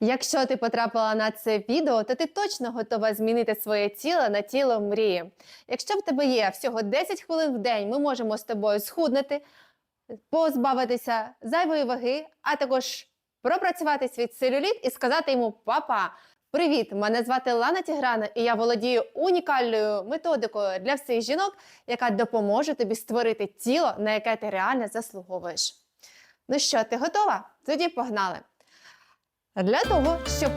Якщо ти потрапила на це відео, то ти точно готова змінити своє тіло на тіло мрії. Якщо в тебе є всього 10 хвилин в день, ми можемо з тобою схуднути, позбавитися зайвої ваги, а також пропрацювати свій целюліт і сказати йому Папа, привіт! Мене звати Лана Тіграна, і я володію унікальною методикою для всіх жінок, яка допоможе тобі створити тіло, на яке ти реально заслуговуєш. Ну що, ти готова? Тоді погнали! Для того, щоб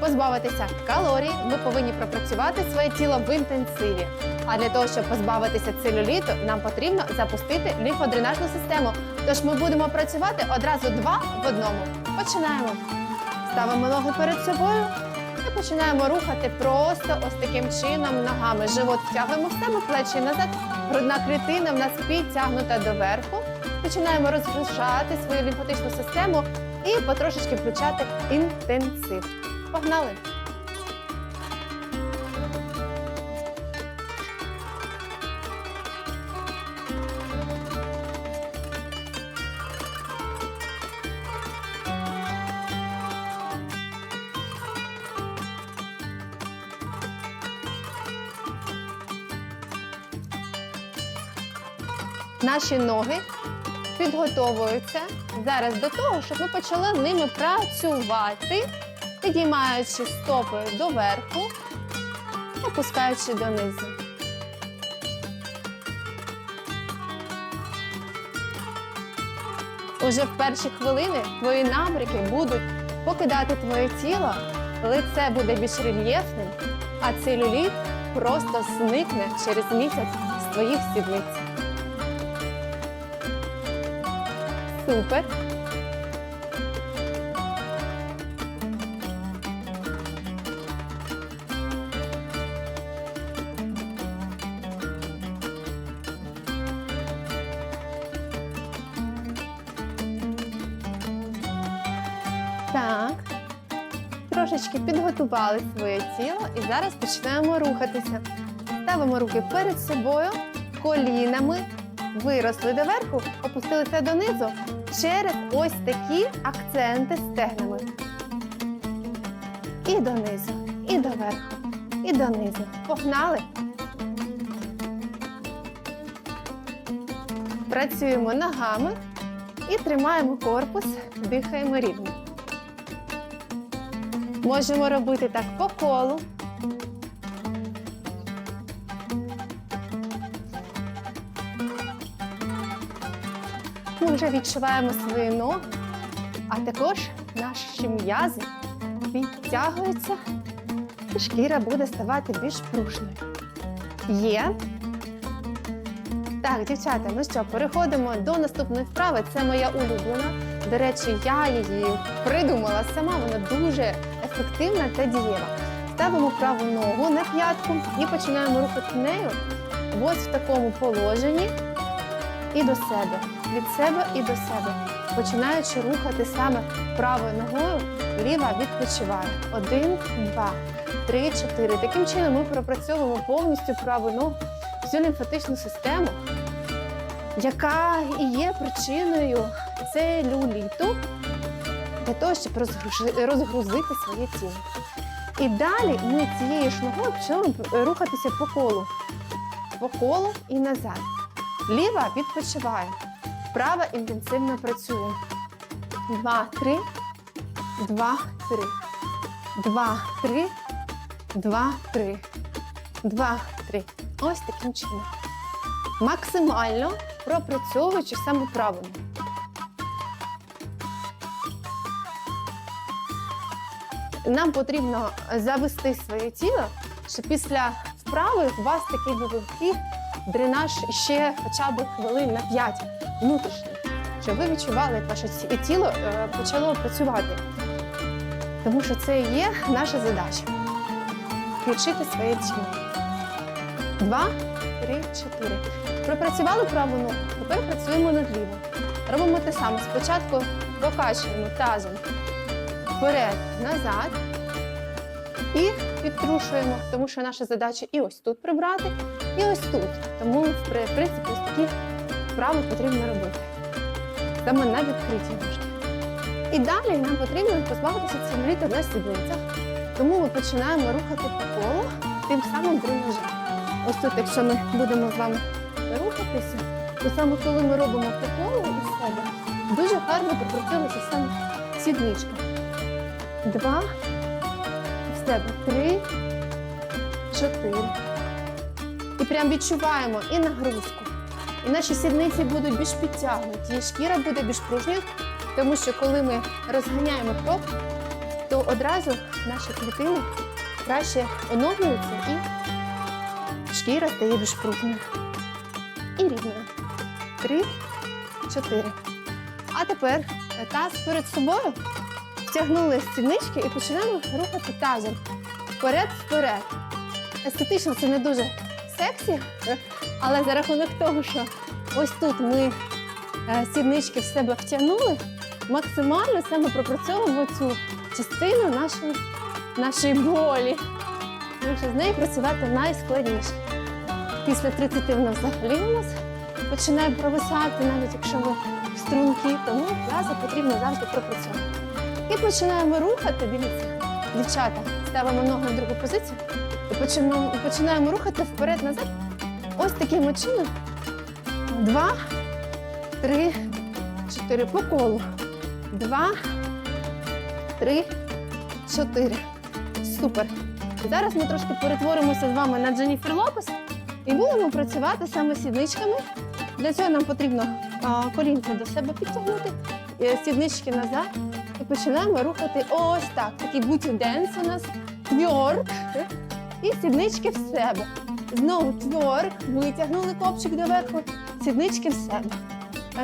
позбавитися калорій, ми повинні пропрацювати своє тіло в інтенсиві. А для того, щоб позбавитися целюліту, нам потрібно запустити лімфодренажну систему. Тож ми будемо працювати одразу два в одному. Починаємо. Ставимо ноги перед собою і починаємо рухати просто ось таким чином ногами. Живот втягуємо в себе, плечі назад. Грудна клітина в нас підтягнута доверху. Починаємо розгрушати свою лімфатичну систему і потрошечки включати інтенсив. Погнали! Наші ноги підготовуються зараз до того, щоб ми почали ними працювати, підіймаючи стопи доверху, опускаючи донизу. Уже в перші хвилини твої набряки будуть покидати твоє тіло, лице буде більш рельєфним, а целюліт просто зникне через місяць з твоїх сідниць. Супер. Так. Трошечки підготували своє тіло і зараз починаємо рухатися. Ставимо руки перед собою, колінами виросли доверху, опустилися донизу через ось такі акценти стегнами. І донизу, і доверху, і донизу. Погнали. Працюємо ногами і тримаємо корпус, дихаємо рівно. Можемо робити так по колу. Ми вже відчуваємо свої ноги, а також наші м'язи підтягуються, і шкіра буде ставати більш пружною. Є. Так, дівчата, ну що, переходимо до наступної вправи. Це моя улюблена. До речі, я її придумала сама, вона дуже ефективна та дієва. Ставимо праву ногу на п'ятку і починаємо рухати нею ось в такому положенні і до себе, від себе і до себе. Починаючи рухати саме правою ногою, ліва відпочиває. Один, два, три, чотири. Таким чином ми пропрацьовуємо повністю праву ногу, всю лімфатичну систему, яка і є причиною целюліту для того, щоб розгрузити своє тіло. І далі ми цією ж ногою почнемо рухатися по колу. По колу і назад. Ліва відпочиває. Права інтенсивно працює. Два, три. Два, три. Два, три. Два, три. Два, три. Ось таким чином. Максимально пропрацьовуючи саме ногу. Нам потрібно завести своє тіло, щоб після вправи у вас такий невеликий дренаж ще хоча б хвилин на 5 внутрішній, щоб ви відчували, як ваше тіло е, почало працювати. Тому що це і є наша задача включити своє тіло. Два, три, чотири. Пропрацювали праву ногу, тепер працюємо над лівою. Робимо те саме. Спочатку покачуємо тазом вперед, назад. І підтрушуємо, тому що наша задача і ось тут прибрати, і ось тут. Тому, в принципі, ось такі вправи потрібно робити. Саме на відкриті ножки. І далі нам потрібно позбавитися целюліту на сідницях. Тому ми починаємо рухати по колу, тим самим тренажером. Ось тут, якщо ми будемо з вами рухатися, то саме коли ми робимо по колу із себе, дуже гарно пропрацьовується саме сідничка. Два, в себе три, чотири. І прям відчуваємо і нагрузку. І наші сідниці будуть більш підтягнуті, і шкіра буде більш пружньою, тому що коли ми розганяємо крок, то одразу наші клітини краще оновлюються і шкіра стає більш пружною. І рівною. Три, чотири. А тепер таз перед собою втягнули стільнички і починаємо рухати тазом. Вперед-вперед. Естетично це не дуже сексі, але за рахунок того, що ось тут ми е, сіднички в себе втягнули, максимально саме пропрацьовуємо цю частину нашої, нашої болі. Тому що з нею працювати найскладніше. Після 30 вона взагалі у нас починає провисати, навіть якщо ми струнки, тому м'язи потрібно завжди пропрацьовувати. І починаємо рухати, дивіться, дівчата, ставимо ноги в другу позицію починаємо, починаємо рухати вперед-назад. Ось таким чином. Два, три, чотири по колу. Два, три, чотири. Супер. І зараз ми трошки перетворимося з вами на Дженніфер Лопес і будемо працювати саме сідничками. Для цього нам потрібно колінки до себе підтягнути, е, сіднички назад. І починаємо рухати ось так. Такий буті денс у нас. Тверк. І сіднички в себе. Знову тверк. Витягнули копчик доверху. Сіднички в себе.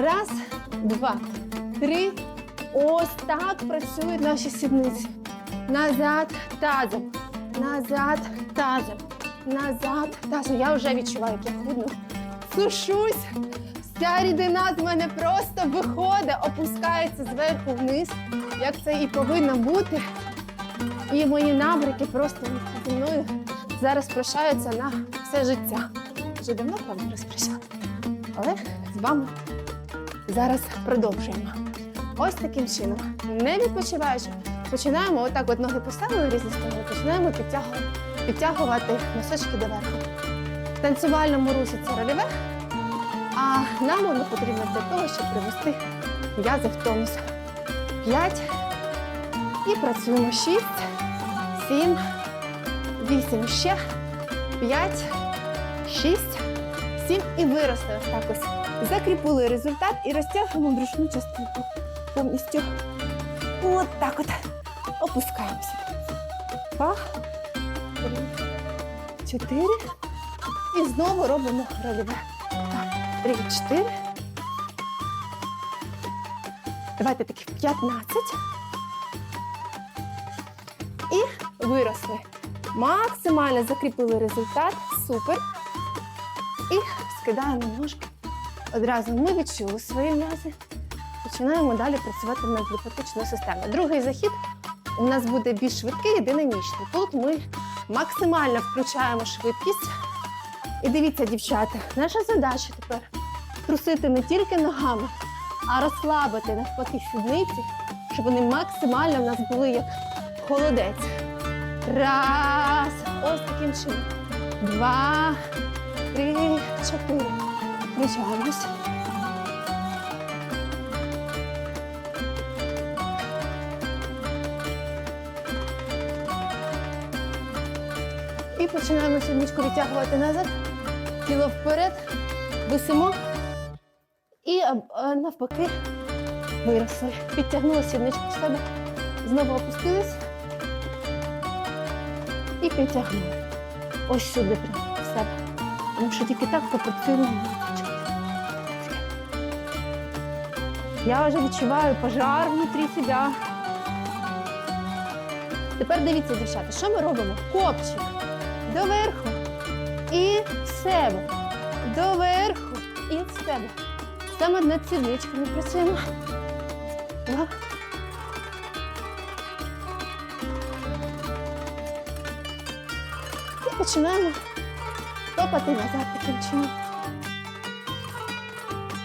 Раз, два, три. Ось так працюють наші сідниці. Назад тазом. Назад тазом. Назад тазом. Я вже відчуваю, як я худну. Сушусь. Вся рідина з мене просто виходить, опускається зверху вниз, як це і повинно бути. І мої набрики просто зі мною зараз прощаються на все життя. Вже давно правда розпрощалися. Але з вами зараз продовжуємо. Ось таким чином, не відпочиваючи, починаємо отак от ноги поставили в різні сторони, починаємо підтягувати, підтягувати носочки доверху. В танцювальному русі це рольове, а нам воно потрібно для того, щоб привести м'язи в тонус. П'ять. І працюємо шість, сім, вісім ще, п'ять, шість, сім і виросли ось так ось. Закріпили результат і розтягуємо брюшну частинку повністю. От так от. Опускаємося. Два, три, чотири. І знову робимо рольове. Три, чотири. Давайте таких 15. І виросли. Максимально закріпили результат. Супер. І скидаємо ножки. Одразу ми відчули свої м'язи. Починаємо далі працювати над лімфатичною системою. Другий захід у нас буде більш швидкий і динамічний. Тут ми максимально включаємо швидкість. І дивіться, дівчата, наша задача тепер трусити не тільки ногами, а розслабити навпаки сідниці, щоб вони максимально в нас були як холодець. Раз. Ось таким чином. Два, три, чотири. Включаємось. І починаємо сідничку відтягувати назад, тіло вперед, висимо і е, навпаки виросли. Підтягнули сідничку в себе, знову опустились і підтягнули. Ось сюди прямо в себе. Тому що тільки так попрацюємо. Я вже відчуваю пожар внутрі себе. Тепер дивіться, дівчата, що ми робимо? Копчик доверху і в себе. Доверху і в себе. Саме над сідничками працюємо. Два. починаємо топати назад таким чином.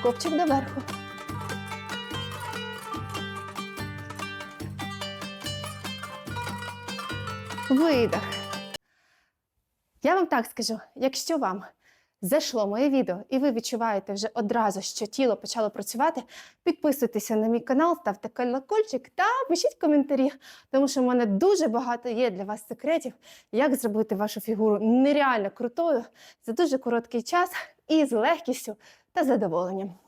Копчик доверху. Видах. Я вам так скажу, якщо вам зайшло моє відео, і ви відчуваєте вже одразу, що тіло почало працювати, підписуйтеся на мій канал, ставте колокольчик та пишіть коментарі, тому що в мене дуже багато є для вас секретів, як зробити вашу фігуру нереально крутою за дуже короткий час і з легкістю та задоволенням.